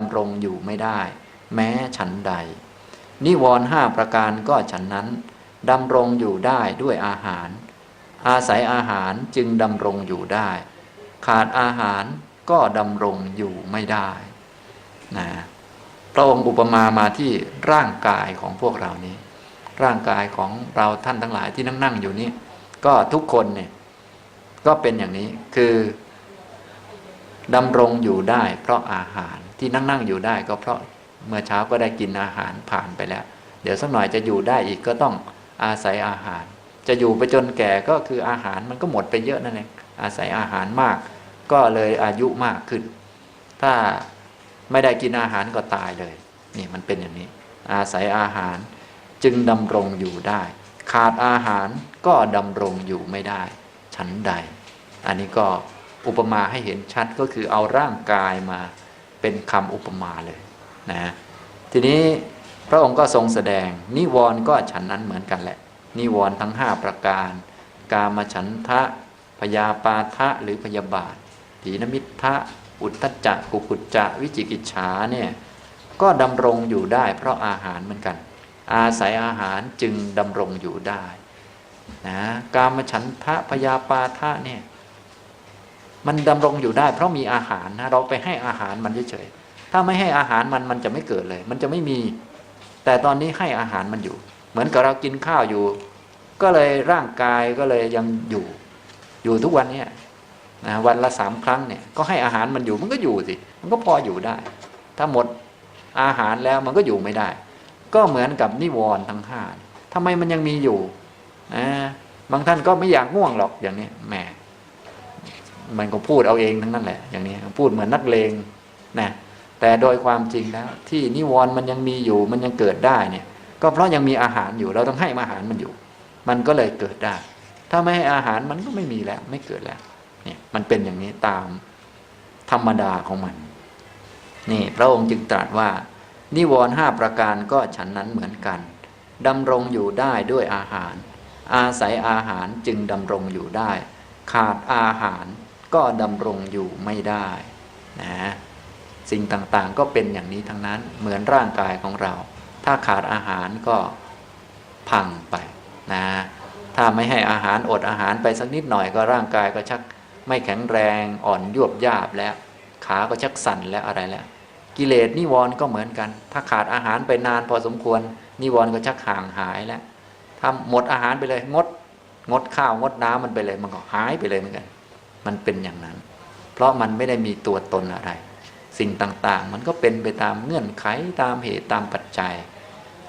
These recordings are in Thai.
ดำรงอยู่ไม่ได้ แม้ฉันใด นิวรณ์ห้าประการก็ฉันนั้นดำรงอยู่ได้ด้วยอาหาร อาศัยอาหารจึงดำรงอยู่ได้ ขาดอาหารก็ดำรงอยู่ไม่ได้นะพระองค์อุปมามาที่ร่างกายของพวกเรานี้ ร่างกายของเราท่านทั้งหลายที่นั่งนั่งอยู่นี้ ก็ทุกคนเนี่ยก็เป็นอย่างนี้คือดำรงอยู่ได้เพราะอาหาร ที่นั่งนั่งอยู่ได้ก็เพราะเมื่อเช้าก็ได้กินอาหารผ่านไปแล้ว เดี๋ยวสักหน่อยจะอยู่ได้อีกก็ต้องอาศัยอาหาร จะอยู่ไปจนแก่ก็คืออาหารมันก็หมดไปเยอะนั่นเองอาศัยอาหารมาก ก็เลยอายุมากขึ้น ถ้าไม่ได้กินอาหารก็ตายเลยนี่มันเป็นอย่างนี้ อาศัยอาหารจึงดำรงอยู่ได้ ขาดอาหารก็ดำรงอยู่ไม่ได้ฉันใด อันนี้ก็อุปมาให้เห็นชัดก็คือเอาร่างกายมา เป็นคำอุปมาเลยนะทีนี้พระองค์ก็ทรงแสดง นิวรณ์ก็ฉันนั้นเหมือนกันแหละ นิวรณ์ทั้ง 5 ประการ กามฉันทะพยาปาทะหรือพยาบาทถีนมิทะอุทธจักกุกุจจะวิจิกิจฉาเนี่ยก็ดำรงอยู่ได้ เพราะอาหารเหมือนกัน อาศัยอาหารจึงดำรงอยู่ได้นะกามฉันทะพยาปาทะเนี่ย มันดำรงอยู่ได้ เพราะมีอาหารนะเราไปให้อาหารมันเฉยๆถ้าไม่ให้อาหารมันมันจะไม่เกิดเลย มันจะไม่มี แต่ตอนนี้ให้อาหารมันอยู่ เหมือนกับเรากินข้าวอยู่ ก็เลยร่างกายก็เลยยังอยู่ อยู่ทุกวันเนี่ยนะวันละสามครั้งเนี่ย ก็ให้อาหารมันอยู่มันก็อยู่สิ มันก็พออยู่ได้ ถ้าหมดอาหารแล้วมันก็อยู่ไม่ได้ ก็เหมือนกับนิวรณ์ทั้งห้าทำไมมันยังมีอยู่นะบางท่านก็ไม่อยากง่วงหรอกอย่างนี้แหม มันก็พูดเอาเองทั้งนั้นแหละ อย่างนี้พูดเหมือนนักเลงนะแต่โดยความจริงแล้วที่นิวรณ์มันยังมีอยู่ มันยังเกิดได้เนี่ย ก็เพราะยังมีอาหารอยู่ เราต้องให้อาหารมันอยู่ มันก็เลยเกิดได้ ถ้าไม่ให้อาหารมันก็ไม่มีแล้ว ไม่เกิดแล้วเนี่ยมันเป็นอย่างนี้ตามธรรมดาของมัน นี่พระองค์จึงตรัสว่า นิวรณ์ห้าประการก็ฉันนั้นเหมือนกันดำรงอยู่ได้ด้วยอาหาร อาศัยอาหารจึงดำรงอยู่ได้ ขาดอาหาร ก็ดำรงอยู่ไม่ได้นะสิ่งต่างๆก็เป็นอย่างนี้ทั้งนั้นเหมือนร่างกายของเรา ถ้าขาดอาหารก็พังไปนะถ้าไม่ให้อาหารอดอาหารไปสักนิดหน่อยก็ร่างกายก็ชักไม่แข็งแรงอ่อนยวบยาบแล้ว ขาก็ชักสั่นแล้วอะไรแล้ว กิเลสนิวรณ์ก็เหมือนกัน ถ้าขาดอาหารไปนานพอสมควร นิวรณ์ก็ชักห่างหายแล้วถ้าหมดอาหารไปเลยงด งดข้าวงดน้ำมันไปเลยมันก็หายไปเลยเหมือนกัน มันเป็นอย่างนั้น เพราะมันไม่ได้มีตัวตนอะไร สิ่งต่างๆ มันก็เป็นไปตามเงื่อนไขตามเหตุตามปัจจัย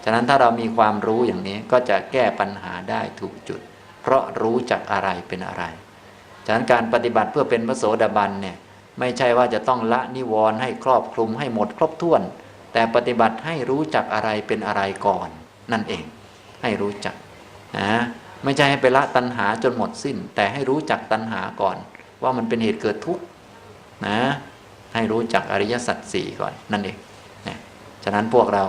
ฉะนั้นถ้าเรามีความรู้อย่างนี้ก็จะแก้ปัญหาได้ถูกจุด เพราะรู้จักอะไรเป็นอะไร ฉะนั้นการปฏิบัติเพื่อเป็นพระโสดาบันเนี่ยไม่ใช่ว่าจะต้องละนิวรณ์ให้ครอบคลุมให้หมดครบถ้วน แต่ปฏิบัติให้รู้จักอะไรเป็นอะไรก่อน นั่นเอง ให้รู้จักนะไม่ใช่ให้ไปละตัณหาจนหมดสิ้น แต่ให้รู้จักตัณหาก่อน ว่ามันเป็นเหตุเกิดทุกข์นะ ให้รู้จักอริยสัจสี่ก่อนนั่นเองนะฉะนั้นพวกเรา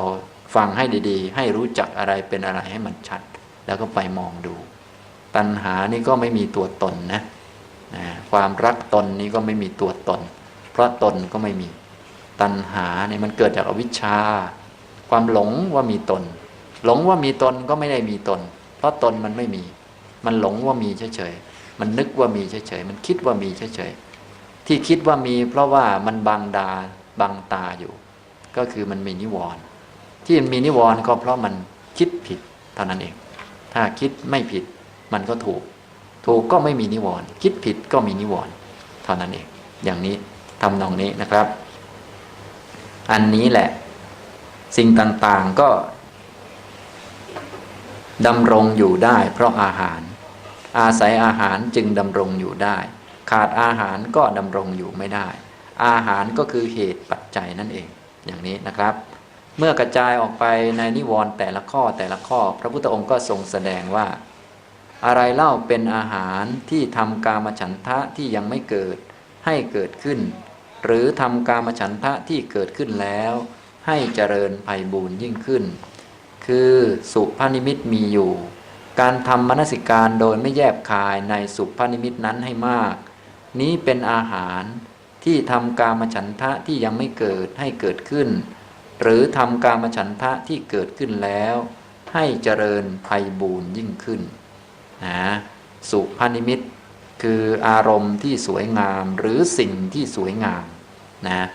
ฟังให้ดีๆ ให้รู้จักอะไรเป็นอะไรให้มันชัด แล้วก็ไปมองดู ตัณหานี่ก็ไม่มีตัวตนนะนะความรักตนนี้ก็ไม่มีตัวตน เพราะตนก็ไม่มี ตัณหาเนี่ยมันเกิดจากอวิชชา ความหลงว่ามีตน หลงว่ามีตนก็ไม่ได้มีตน เพราะตนมันไม่มี มันหลงว่ามีเฉยๆ มันนึกว่ามีเฉยๆมันคิดว่ามีเฉยๆที่คิดว่ามีเพราะว่ามันบังดาบังตาอยู่ ก็คือมันมีนิวรณ์ที่มันมีนิวรณ์ก็เพราะมันคิดผิดเท่านั้นเอง ถ้าคิดไม่ผิดมันก็ถูก ถูกก็ไม่มีนิวรณ์คิดผิดก็มีนิวรณ์เท่านั้นเอง อย่างนี้ทำนองนี้นะครับ อันนี้แหละ สิ่งต่างๆก็ดำรงอยู่ได้เพราะอาหาร อาศัยอาหารจึงดำรงอยู่ได้ ขาดอาหารก็ดำรงอยู่ไม่ได้ อาหารก็คือเหตุปัจจัยนั่นเอง อย่างนี้นะครับ เมื่อกระจายออกไปในนิวรณ์แต่ละข้อแต่ละข้อ พระพุทธองค์ก็ทรงแสดงว่า อะไรเล่าเป็นอาหารที่ทำกามฉันทะที่ยังไม่เกิดให้เกิดขึ้น หรือทำกามฉันทะที่เกิดขึ้นแล้ว ให้เจริญภัยบูญยิ่งขึ้น คือสุภานิมิตมีอยู่ การทำมนสิการโดยไม่แยบคายในสุภานิมิตนั้นให้มาก นี้เป็นอาหารที่ทำกามฉันทะที่ยังไม่เกิดให้เกิดขึ้น หรือทำกามฉันทะที่เกิดขึ้นแล้ว ให้เจริญภัยบูรย์ยิ่งขึ้นนะสุภานิมิตคืออารมณ์ที่สวยงามหรือสิ่งที่สวยงามนะ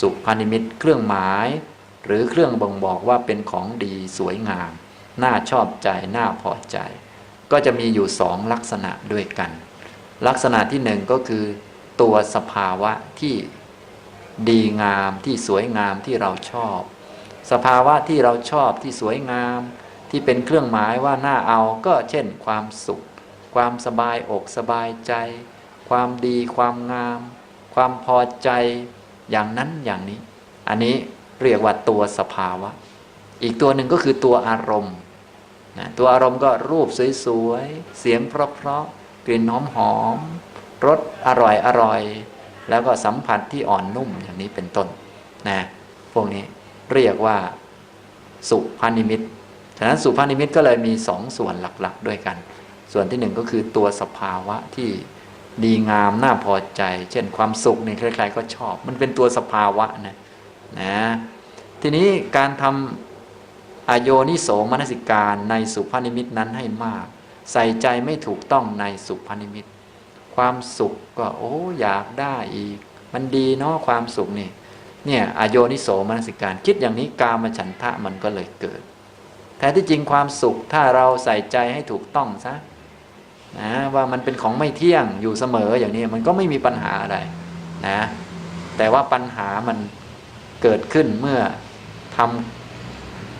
สุภานิมิตเครื่องหมาย หรือเครื่องบ่งบอกว่าเป็นของดีสวยงาม น่าชอบใจ น่าพอใจ ก็จะมีอยู่สองลักษณะด้วยกัน ลักษณะที่หนึ่งก็คือ ตัวสภาวะที่ดีงามที่สวยงามที่เราชอบ สภาวะที่เราชอบที่สวยงาม ที่เป็นเครื่องหมายว่าน่าเอาก็เช่น ความสุข ความสบายอกสบายใจ ความดีความงาม ความพอใจอย่างนั้นอย่างนี้ อันนี้เรียกว่าตัวสภาวะ อีกตัวหนึ่งก็คือตัวอารมณ์ นะตัวอารมณ์ก็รูปสวยๆ เสียงเพราะๆ กลิ่นหอมๆ รสอร่อยอร่อย แล้วก็สัมผัสที่อ่อนนุ่มอย่างนี้เป็นต้นนะพวกนี้เรียกว่าสุภานิมิต ฉะนั้นสุภานิมิตก็เลยมีสองส่วนหลักๆ ด้วยกัน ส่วนที่หนึ่งก็คือตัวสภาวะที่ดีงามน่าพอใจ เช่นความสุขนี่ใครๆก็ชอบ มันเป็นตัวสภาวะนะนะ ทีนี้การทำ อโยนิโสมนสิการในสุภานิมิตนั้นให้มาก ใส่ใจไม่ถูกต้องในสุภานิมิต ความสุขก็โอ้อยากได้อีก มันดีเนาะความสุขนี่เนี่ยอโยนิโสมนสิการคิดอย่างนี้กามฉันทะมันก็เลยเกิดแต่ที่จริงความสุขถ้าเราใส่ใจให้ถูกต้องซะนะว่ามันเป็นของไม่เที่ยงอยู่เสมออย่างนี้มันก็ไม่มีปัญหาอะไรนะ แต่ว่าปัญหามันเกิดขึ้นเมื่อทำ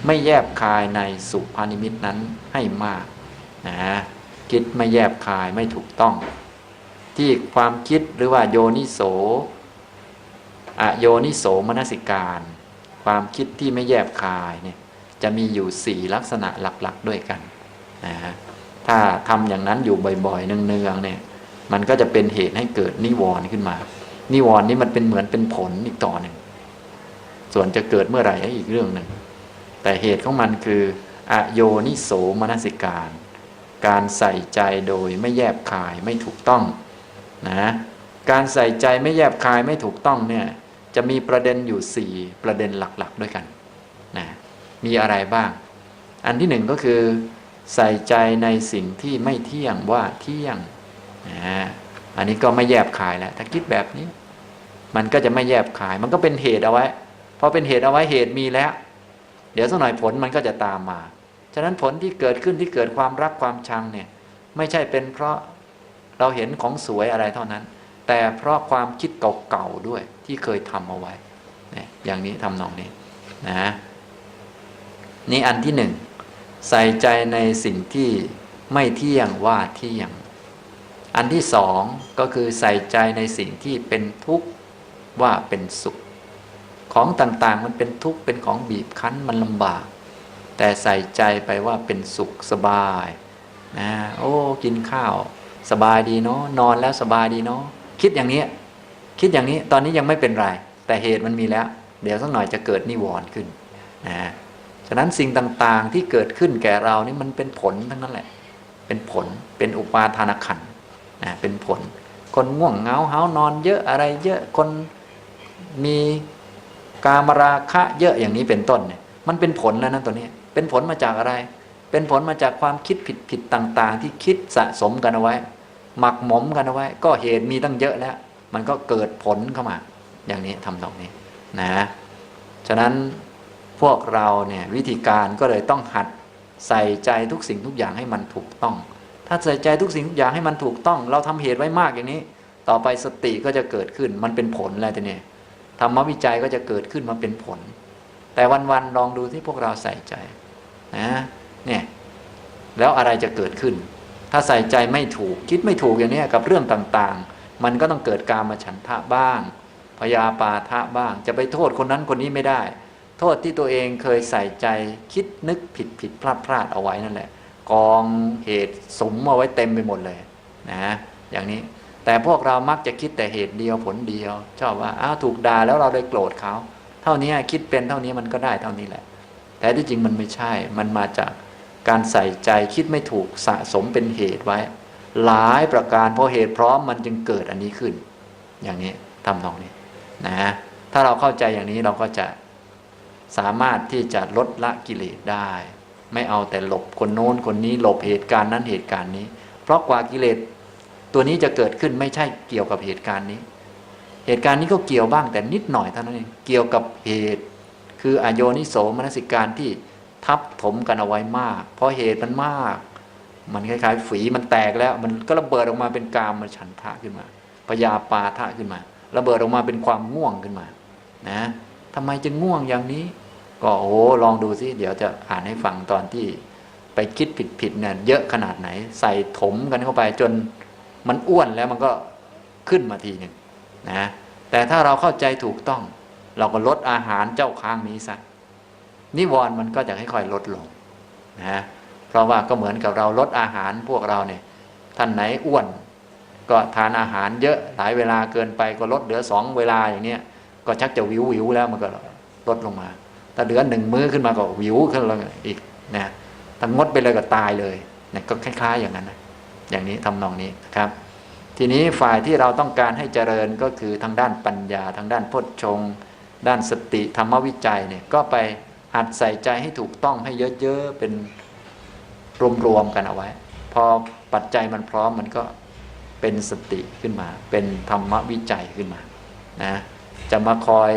ไม่แยบคายในสุภานิมิตนั้นให้มากนะคิดไม่แยบคายไม่ถูกต้อง ที่ความคิดหรือว่าโยนิโสอโยนิโสมนสิการ ความคิดที่ไม่แยบคายเนี่ยจะมีอยู่สี่ลักษณะหลักๆด้วยกันนะฮะถ้าทำอย่างนั้นอยู่บ่อยๆเนืองๆเนี่ย มันก็จะเป็นเหตุให้เกิดนิวรณ์ขึ้นมา นิวรณ์นี้มันเป็นเหมือนเป็นผลอีกต่อหนึ่งส่วนจะเกิดเมื่อไหร่อีกเรื่องหนึ่ง แต่เหตุของมันคือ อโยนิโสมนสิการ การใส่ใจโดยไม่แยบคายไม่ถูกต้องนะการใส่ใจไม่แยบคายไม่ถูกต้องเนี่ยจะมีประเด็นอยู่สี่ประเด็นหลักๆ ด้วยกันนะมีอะไรบ้าง อันที่หนึ่งก็คือ ใส่ใจในสิ่งที่ไม่เที่ยงว่าเที่ยงนะอันนี้ก็ไม่แยบคายแล้วถ้าคิดแบบนี้ มันก็จะไม่แยบคาย มันก็เป็นเหตุเอาไว้พอเป็นเหตุเอาไว้เหตุมีแล้ว เดี๋ยวสักหน่อยผลมันก็จะตามมา ฉะนั้นผลที่เกิดขึ้นที่เกิดความรักความชังเนี่ยไม่ใช่เป็นเพราะเราเห็นของสวยอะไรเท่านั้น แต่เพราะความคิดเก่าๆด้วยที่เคยทำเอาไว้เนี่ยอย่างนี้ทำนองนี้นะนี่อันที่หนึ่งใส่ใจในสิ่งที่ไม่เที่ยงว่าเที่ยง อันที่สองก็คือใส่ใจในสิ่งที่เป็นทุกข์ว่าเป็นสุข ของต่างๆ มันเป็นทุกข์เป็นของบีบคั้นมันลำบาก แต่ใส่ใจไปว่าเป็นสุขสบายนะโอ้กินข้าวสบายดีเนาะนอนแล้วสบายดีเนาะคิดอย่างนี้ คิดอย่างนี้ตอนนี้ยังไม่เป็นไร แต่เหตุมันมีแล้ว เดี๋ยวสักหน่อยจะเกิดนิวรณ์ขึ้นนะฉะนั้นสิ่งต่างๆที่เกิดขึ้นแก่เรานี่มันเป็นผลทั้งนั้นแหละ เป็นผลเป็นอุปาทานขันนะเป็นผล คนง่วงเงาเหานอนเยอะอะไรเยอะคนมี กามราคะเยอะอย่างนี้เป็นต้นเนี่ยมันเป็นผลแล้วนะตัวนี้ เป็นผลมาจากอะไร เป็นผลมาจากความคิดผิดผิดต่าง ๆ ที่คิดสะสมกันเอาไว้ หมักหมมกันเอาไว้ ก็เหตุมีตั้งเยอะแล้ว มันก็เกิดผลเข้ามา อย่างนี้ทำตรงนี้นะฉะนั้นพวกเราเนี่ยวิธีการก็เลยต้องหัดใส่ใจทุกสิ่งทุกอย่างให้มันถูกต้อง ถ้าใส่ใจทุกสิ่งทุกอย่างให้มันถูกต้อง เราทำเหตุไว้มากอย่างนี้ ต่อไปสติก็จะเกิดขึ้นมันเป็นผลแล้วทีนี้ ธรรมวิจัยก็จะเกิดขึ้นมาเป็นผล แต่วันๆลองดูที่พวกเราใส่ใจนะเนี่ยแล้วอะไรจะเกิดขึ้น ถ้าใส่ใจไม่ถูกคิดไม่ถูกอย่างนี้กับเรื่องต่างๆ มันก็ต้องเกิดการมาฉันทะบ้างพยาปาทะบ้าง จะไปโทษคนนั้นคนนี้ไม่ได้ โทษที่ตัวเองเคยใส่ใจคิดนึกผิดผิดพลาดพลาดเอาไว้นั่นแหละ กองเหตุสมเอาไว้เต็มไปหมดเลยนะอย่างนี้ แต่พวกเรามักจะคิดแต่เหตุเดียวผลเดียว ชอบว่าอ้าวถูกด่าแล้วเราเลยโกรธเขา เท่านี้คิดเป็นเท่านี้มันก็ได้เท่านี้แหละ แต่ที่จริงมันไม่ใช่ มันมาจากการใส่ใจคิดไม่ถูกสะสมเป็นเหตุไว้ หลายประการเพราะเหตุพร้อมมันจึงเกิดอันนี้ขึ้น อย่างนี้ทำนองนี้นะถ้าเราเข้าใจอย่างนี้เราก็จะสามารถที่จะลดละกิเลสได้ ไม่เอาแต่หลบคนโน้นคนนี้หลบเหตุการณ์นั้นเหตุการณ์นี้ เพราะกว่ากิเลส ตัวนี้จะเกิดขึ้นไม่ใช่เกี่ยวกับเหตุการณ์นี้ เหตุการณ์นี้ก็เกี่ยวบ้างแต่นิดหน่อยเท่านั้นเองเกี่ยวกับเหตุ คืออโยนิโสมนสิการที่ทับถมกันเอาไว้มาก เพราะเหตุมันมาก มันคล้ายๆ ฝีมันแตกแล้ว มันก็ระเบิดออกมาเป็นกามมาฉันทะขึ้นมาพยาปาทะขึ้นมา ระเบิดออกมาเป็นความง่วงขึ้นมา นะทำไมจึงง่วงอย่างนี้ ก็โอ้ลองดูสิเดี๋ยวจะอ่านให้ฟังตอนที่ไปคิดผิดๆเนี่ยเยอะขนาดไหน ใส่ถมกันเข้าไปจน มันอ้วนแล้วมันก็ขึ้นมาทีหนึ่งนะแต่ถ้าเราเข้าใจถูกต้อง เราก็ลดอาหารเจ้าค้างนี้ซะนิวรณ์มันก็จะค่อยๆลดลงนะเพราะว่าก็เหมือนกับเราลดอาหารพวกเราเนี่ยท่านไหนอ้วน ก็ทานอาหารเยอะหลายเวลาเกินไปก็ลดเหลือสองเวลาอย่างเนี้ยก็ชักจะวิววิวแล้วมันก็ลดลงมาถ้าเหลือหนึ่งมื้อขึ้นมาก็วิวขึ้นลงอีกนะถ้างดไปเลยก็ตายเลยเนี่ยก็คล้าย ๆ อย่างนั้นนะ อย่างนี้ทำนองนี้นะครับ ทีนี้ฝ่ายที่เราต้องการให้เจริญก็คือทางด้านปัญญา ทางด้านพจชง ด้านสติธรรมวิจัยเนี่ยก็ไปหัดใส่ใจให้ถูกต้องให้เยอะๆเป็นรวมๆกันเอาไว้ พอปัจจัยมันพร้อมมันก็เป็นสติขึ้นมา เป็นธรรมวิจัยขึ้นมานะจะมาคอย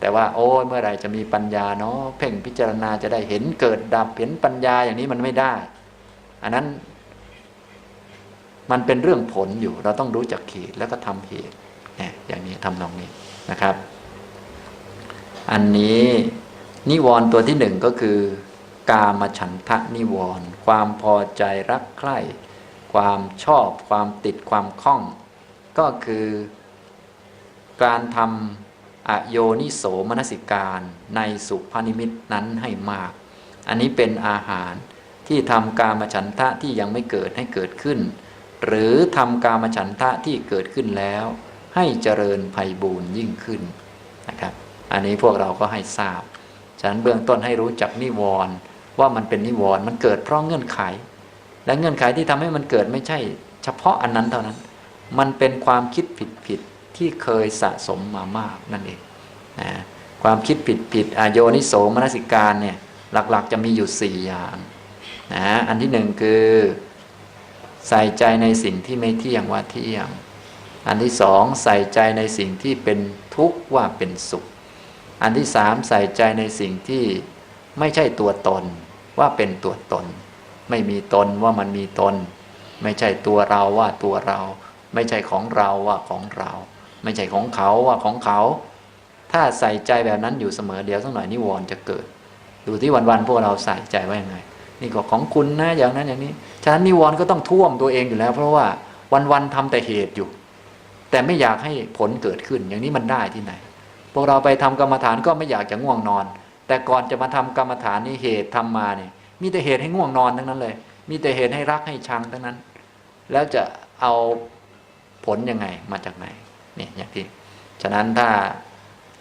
แต่ว่าโอ้ยเมื่อไหร่จะมีปัญญาเนาะเพ่งพิจารณาจะได้เห็นเกิดดับเห็นปัญญาอย่างนี้มันไม่ได้ อันนั้น มันเป็นเรื่องผลอยู่ เราต้องรู้จักเหตุแล้วก็ทำเหตุเนี่ยอย่างนี้ทำนองนี้นะครับ อันนี้นิวรณ์ตัวที่หนึ่งก็คือกามฉันทะนิวรณ์ความพอใจรักใคร่ความชอบความติดความคล้อง ก็คือการทำอโยนิโสมนสิการในสุภานิมิตนั้นให้มาก อันนี้เป็นอาหารที่ทำกามฉันทะที่ยังไม่เกิดให้เกิดขึ้น หรือทำกามฉันทะที่เกิดขึ้นแล้ว ให้เจริญภัยบูรยิ่งขึ้นนะครับ อันนี้พวกเราก็ให้ทราบ ฉะนั้นเบื้องต้นให้รู้จักนิวรณ์ว่ามันเป็นนิวรณ์มันเกิดเพราะเงื่อนไข และเงื่อนไขที่ทำให้มันเกิดไม่ใช่ เฉพาะอันนั้นเท่านั้น มันเป็นความคิดผิดผิดๆที่เคยสะสมมามากนั่นเองนะความคิดผิดผิดๆอโยนิโสมนสิการเนี่ยหลักๆจะมีอยู่ 4 อย่างนะอันที่หนึ่งคือ ใส่ใจในสิ่งที่ไม่เที่ยงว่าเที่ยง อันที่สองใส่ใจในสิ่งที่เป็นทุกข์ว่าเป็นสุข อันที่สามใส่ใจในสิ่งที่ไม่ใช่ตัวตนว่าเป็นตัวตน ไม่มีตนว่ามันมีตน ไม่ใช่ตัวเราว่าตัวเรา ไม่ใช่ของเราว่าของเรา ไม่ใช่ของเขาว่าของเขา ถ้าใส่ใจแบบนั้นอยู่เสมอเดี๋ยวสักหน่อยนิวรณ์จะเกิด ดูที่วันๆพวกเราใส่ใจว่ายังไง นี่ก็ของคุณนะอย่างนั้นอย่างนี้ ฉะนั้นนิวรณ์ก็ต้องท่วมตัวเองอยู่แล้ว เพราะว่าวันๆทำแต่เหตุอยู่ แต่ไม่อยากให้ผลเกิดขึ้น อย่างนี้มันได้ที่ไหน พวกเราไปทำกรรมฐานก็ไม่อยากจะง่วงนอน แต่ก่อนจะมาทำกรรมฐานนี่เหตุทำมาเนี่ยมีแต่เหตุให้ง่วงนอนทั้งนั้นเลย มีแต่เหตุให้รักให้ชังทั้งนั้น แล้วจะเอาผลยังไงมาจากไหนเนี่ยอย่างที่ ฉะนั้นถ้า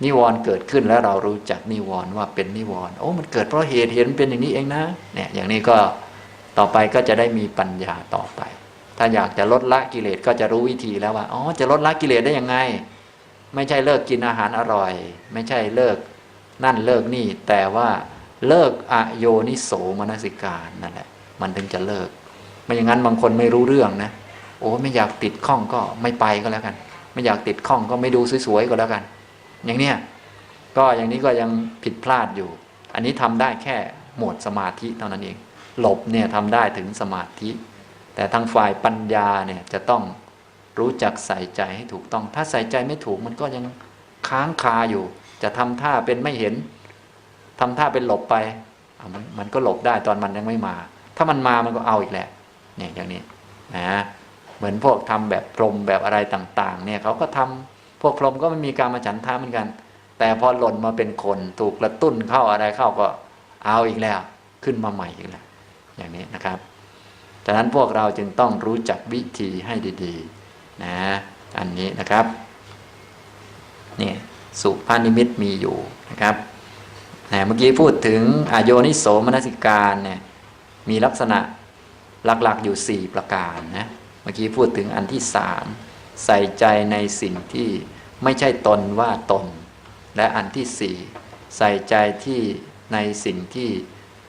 นิวรณ์เกิดขึ้นแล้วเรารู้จักนิวรณ์ว่าเป็นนิวรณ์โอ้มันเกิดเพราะเหตุเห็นเป็นอย่างนี้เองนะเนี่ยอย่างนี้ก็ต่อไปก็จะได้มีปัญญาต่อไป ถ้าอยากจะลดละกิเลสก็จะรู้วิธีแล้วว่าอ๋อจะลดละกิเลสได้ยังไง ไม่ใช่เลิกกินอาหารอร่อย ไม่ใช่เลิกนั่นเลิกนี่ แต่ว่าเลิกอโยนิโสมนสิการนั่นแหละ มันถึงจะเลิก ไม่อย่างนั้นบางคนไม่รู้เรื่องนะโอ้ไม่อยากติดข้องก็ไม่ไปก็แล้วกัน ไม่อยากติดข้องก็ไม่ดูสวยๆก็แล้วกัน อย่างเนี้ยก็อย่างนี้ก็ยังผิดพลาดอยู่ อันนี้ทำได้แค่หมวดสมาธิเท่านั้นเอง หลบเนี่ยทำได้ถึงสมาธิ แต่ทางฝ่ายปัญญาเนี่ยจะต้องรู้จักใส่ใจให้ถูกต้อง ถ้าใส่ใจไม่ถูกมันก็ยังค้างคาอยู่ จะทำท่าเป็นไม่เห็นทำท่าเป็นหลบไปมันมันก็หลบได้ตอนมันยังไม่มา ถ้ามันมามันก็เอาอีกแหละเนี่ยอย่างนี้นะเหมือนพวกทำแบบพรหมแบบอะไรต่าง ๆ เนี่ยเขาก็ทำ พวกพรหมก็ไม่มีการมาฉันทาเหมือนกัน แต่พอหล่นมาเป็นคนถูกกระตุ้นเข้าอะไรเข้าก็เอาอีกแล้ว ขึ้นมาใหม่อีกแล้วอย่างนี้นะครับฉะนั้นพวกเราจึงต้องรู้จักวิธีให้ดีๆนะอันนี้นะครับนี่สุภานิมิตมีอยู่นะครับนเมื่อกี้พูดถึงอโยนิโสมนสิการเนี่ยมีลักษณะหลักๆอยู่ 4 ประการนะเมื่อกี้พูดถึงอันที่สาม ใส่ใจในสิ่งที่ไม่ใช่ตนว่าตน และอันที่สี่ใส่ใจที่ในสิ่งที่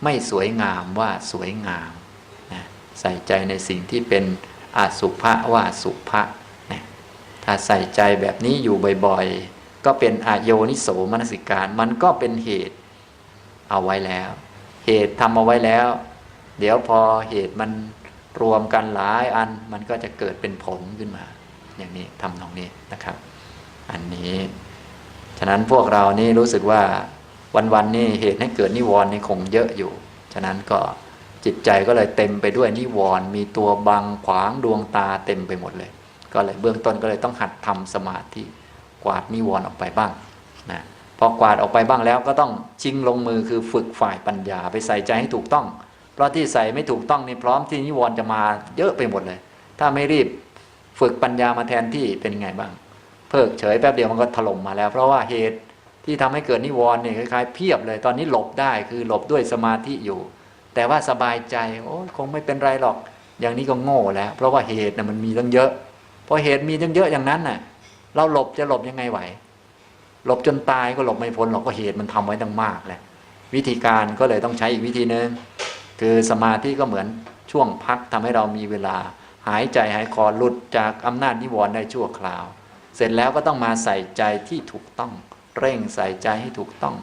ไม่สวยงามว่าสวยงามนะใส่ใจในสิ่งที่เป็นอสุภะว่าสุภะนะถ้าใส่ใจแบบนี้อยู่บ่อยๆ ก็เป็นอโยนิโสมนสิการ มันก็เป็นเหตุเอาไว้แล้ว เหตุทำเอาไว้แล้ว เดี๋ยวพอเหตุมันรวมกันหลายอันมันก็จะเกิดเป็นผลขึ้นมา อย่างนี้ทำตรงนี้นะครับ อันนี้ ฉะนั้นพวกเรานี่รู้สึกว่าวันๆนี่เหตุให้เกิดนิวรณ์นี่คงเยอะอยู่ ฉะนั้นก็จิตใจก็เลยเต็มไปด้วยนิวรณ์มีตัวบังขวางดวงตาเต็มไปหมดเลย ก็เลยเบื้องต้นก็เลยต้องหัดทำสมาธิกวาดนิวรณ์ออกไปบ้างนะพอกวาดออกไปบ้างแล้วก็ต้องชิงลงมือคือฝึกฝ่ายปัญญาไปใส่ใจให้ถูกต้อง เพราะที่ใส่ไม่ถูกต้องนี่พร้อมที่นิวรณ์จะมาเยอะไปหมดเลย ถ้าไม่รีบ ฝึกปัญญามาแทนที่เป็นไงบ้าง เพิกเฉยแป๊บเดียวมันก็ถล่มมาแล้ว เพราะว่าเหตุที่ทำให้เกิดนิวรณ์เนี่ยคล้ายๆเพียบเลย ตอนนี้หลบได้คือหลบด้วยสมาธิอยู่ แต่ว่าสบายใจโอ้คงไม่เป็นไรหรอก อย่างนี้ก็โง่แล้ว เพราะว่าเหตุน่ะมันมีตั้งเยอะพอเหตุมีตั้งเยอะอย่างนั้นน่ะ เราหลบจะหลบยังไงไหว หลบจนตายก็หลบไม่พ้นหรอกก็เหตุมันทำไว้ตั้งมากแหละวิธีการก็เลยต้องใช้อีกวิธีหนึ่งคือสมาธิก็เหมือนช่วงพักทำให้เรามีเวลา หายใจหายคอหลุดจากอำนาจนิวรณ์ได้ชั่วคราว เสร็จแล้วก็ต้องมาใส่ใจที่ถูกต้อง เร่งใส่ใจให้ถูกต้อง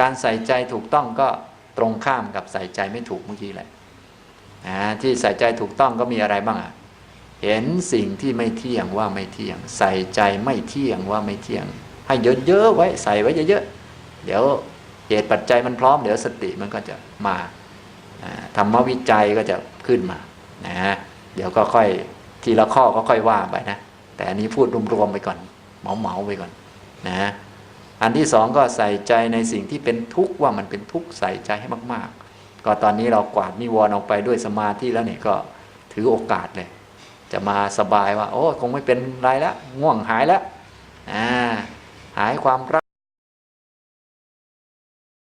การใส่ใจถูกต้องก็ตรงข้ามกับใส่ใจไม่ถูกเมื่อกี้แหละที่ใส่ใจถูกต้องก็มีอะไรบ้างอะเห็นสิ่งที่ไม่เที่ยงว่าไม่เที่ยง ใส่ใจไม่เที่ยงว่าไม่เที่ยง ให้เยอะๆไว้ใส่ไว้เยอะๆเดี๋ยวเหตุปัจจัยมันพร้อมเดี๋ยวสติมันก็จะมาอ่าธรรมวิจัยก็จะขึ้นมานะ เดี๋ยวก็ค่อยทีละข้อก็ค่อยว่าไปนะแต่อันนี้พูดรวมๆไปก่อนเหมาๆไปก่อนนะอันที่สองก็ใส่ใจในสิ่งที่เป็นทุกข์ว่ามันเป็นทุกข์ใส่ใจให้มากๆ ก็ตอนนี้เรากวาดนิวรณ์ออกไปด้วยสมาธิแล้วเนี่ยก็ถือโอกาสเลย จะมาสบายว่า โอ้คงไม่เป็นไรแล้วง่วงหายแล้วอ่าหายความรัก